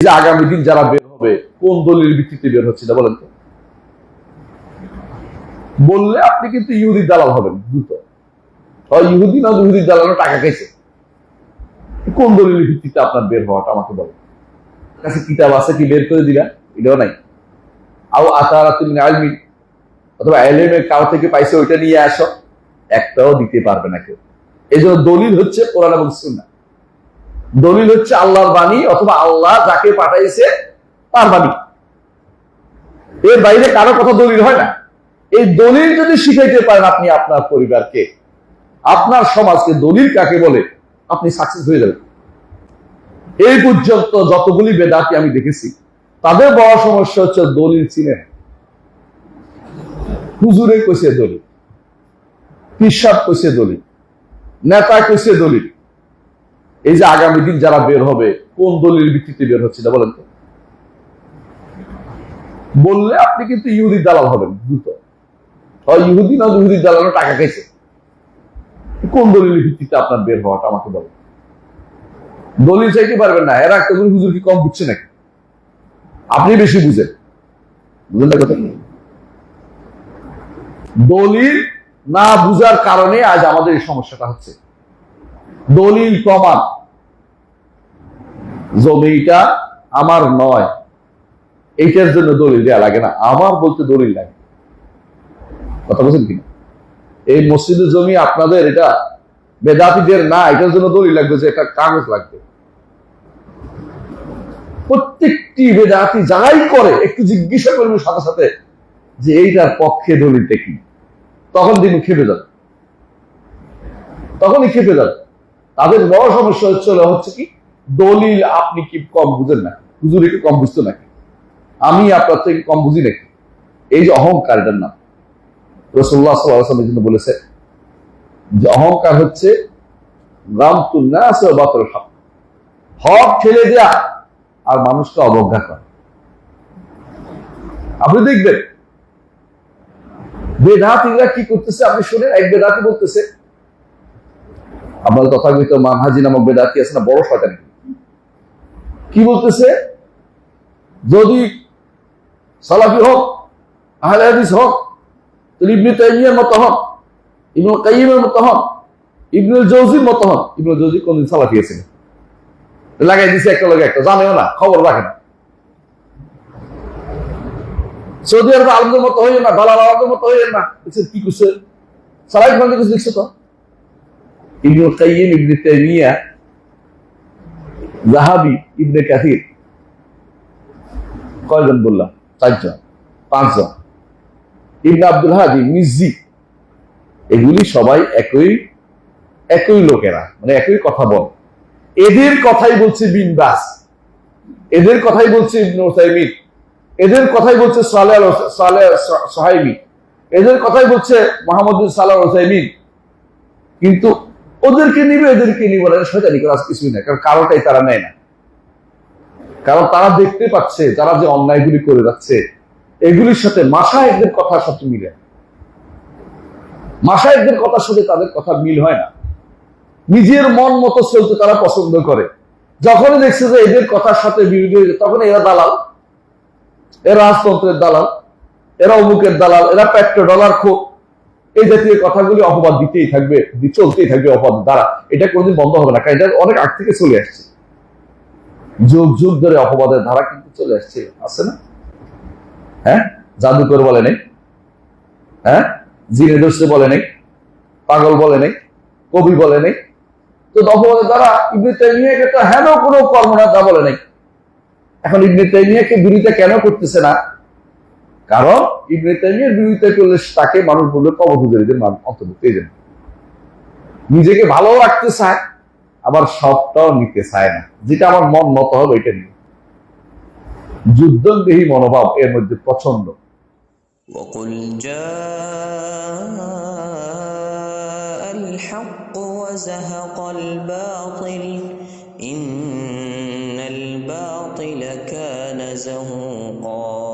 যে আগামী দিন যারা বের হবে, কোন দলিল ভিত্তিতে বের হচ্ছে না বলেন তো? বললে আপনি কিন্তু ইহুদির দালাল হবেন, দ্রুত। ইহুদি না ইহুদির দালালও টাকা খাইছে? কোন দলিলের ভিত্তিতে আপনার বের হওয়াটা আমাকে বলেন। কাছে কিতাব আছে কি বের করে দিলা এটাও নাই। আও আতারা তুমি আলমি অথবা এলএমের কাউ থেকে পাইছে ওইটা নিয়ে আসো। একটাও দিতে পারবে না কেউ। এই জন্য দলিল হচ্ছে কোরআন এবং সুন্নাহ। দলিল হচ্ছে আল্লাহর বাণী অথবা আল্লাহ যাকে পাঠাইছে তার বাণী। এর বাইরে কারও কথা দলিল হয় না। এই দলিল যদি শিখাইতে পারেন আপনি আপনার পরিবারকে, আপনার সমাজকে, দলিল কাকে বলে, আপনি সাকসেস হয়ে যাবেন। এই পর্যন্ত যতগুলি বেদাতি আমি দেখেছি, তাদের বড় সমস্যা হচ্ছে দলিল চিনেন হুজুরে কইছে দলিল, পিসাব কইছে দলিল, নেতা কইছে দলিল এই যে আগামী দিন যারা বের হবে, কোন দলিল ভিত্তিতে বের হচ্ছে না বলেন তো? বললে আপনি কিন্তু ইহুদির দালাল হবেন, দ্রুত। ইহুদি না ইহুদির দালালও টাকা খাইছে। কোন দলিলের ভিত্তিতে আপনার বের হওয়াটা আমাকে বলেন। দলিল চাইতে পারবেন না, এরা একটা হুজুর কি কম বুঝছে নাকি? আপনি বেশি বুঝেন। বুঝলেন না কথা? দলিল না বুঝার কারণে আজ আমাদের এই সমস্যাটা হচ্ছে। দলিল প্রমাণ। জমিটা আমার নয়। এইটার জন্য দলিল দেওয়া লাগে না। আমার বলতে দলিল লাগে। কথা বলছেন কিনা? এই মসজিদের জমি আপনাদের, এটা বেদাতিদের না, এটার জন্য দলিল লাগবে যে একটা কাগজ লাগবে। প্রত্যেকটি বেদাতি যারাই করে, একটু জিজ্ঞাসা করবে সাথে সাথে যে এইটার পক্ষে দলিলটা কি। তখন তিনি খেপে যাবে। তখনই খেপে যাবে। তাদের বড় সমস্যা হচ্ছে হচ্ছে কি, দলিল আপনি কি কম বুঝেন না, হুজুর একটু কম বুঝতো নাকি? আমি আপনার থেকে কম বুঝি নাকি? এই যে অহংকার এটার নাম রসুল্লাহ সাল্লামের জন্য বলেছে যে অহংকার হচ্ছে হক। হক ঠেলে দেয়া আর মানুষকে অবজ্ঞা করে। আপনি দেখবেন, বেদাতিরা কি করতেছে? আপনি শুনেন, এক বেদাতি বলতেছে আমার তথাকথিত মানহাজি নামক বেদাতি আছে না, বড় শয়তান। কি বলতেছে? যদি সালাফি হোক, আহলে হাদিস হোক ইবনে তাইমিয়ার মতো হন ইবনুল কাইয়িমের মতো হন ইবনুল জৌজির মতো হন ইবনুল জৌজি কোনদিন সালাফি আছেন লাগাই দিছে একটা লগে একটা, জানেও না, খবর রাখে না। সৌদি আরবে আলমদের মতো হইয়ে না, দালাল আলমদের মতো হইয়ে না। কি করছে? খান কিছু লিখছে তো? ইবনুল কাইয়িম, ইবনে তাইমিয়া জাহাবি ইবনে কাথির কয়জন বললাম? চারজন, পাঁচজন। ইবনে আব্দুল হাদি মিজি এগুলি সবাই একই একই লোকেরা মানে একই কথা বল। এদের কথাই বলছে বিন বাস। এদের কথাই বলছে ইবনে উসাইমিন এদের কথাই বলছে সালে সালে সাহাইমি এদের কথাই বলছে মোহাম্মদ সালাহ ওসাইমিন কিন্তু ওদেরকে নিবে, এদেরকে নিবে না শয়তানি করা কিছুই না কারণ কারোটাই তারা নেয় না। কারণ তারা দেখতে পাচ্ছে, তারা যে অন্যায়গুলি করে যাচ্ছে, এগুলির সাথে মাসায়কদের কথার সাথে মিলে। মাসায়কদের কথার সাথে তাদের কথা মিল হয় না। নিজের মন মতো চলতে তারা পছন্দ করে। যখনই দেখছে যে এদের কথার সাথে বিরোধী তখন এরা দালাল। এরা রাজতন্ত্রের দালাল, এরা অমুকের দালাল, এরা পেট্রো ডলার খোক এই জাতীয় কথাগুলি অপবাদ দিতেই থাকবে চলতেই থাকবে অপবাদ দ্বারা। এটা কোনোদিন বন্ধ হবে না, কারণ এটা অনেক আগ থেকে চলে আসছে। যুগ যুগ ধরে অপবাদের ধারা কিন্তু চলে আসছে, আছে না? হ্যাঁ? জাদুকর বলে নেই। হ্যাঁ? জিনে দোষে বলে নেই। পাগল বলে নেই। কবি বলে নেই। তো অপবাদের দ্বারা ইবনে তাইমিয়াকে তো হেন কোনো কর্ম না বলে নেই। এখন ইবনে তাইমিয়াকে বিরোধিতা কেন করতেছে না? কারণ ইবনে তাইমিয়ার বিরোধিতা করলে তাকে মানুষ বলবে কবহুজুরীদের অন্তর্ভুক্ত এই জন্য নিজেকে ভালো রাখতে চায় আবার সবটাও নিতে চায় না যেটা আমার মন মতো হবে এটা নিয়ে যুদ্ধদেহী মনোভাব এর মধ্যে পছন্দ وقل جاء الحق وزهق الباطل إن الباطل كان زهوقا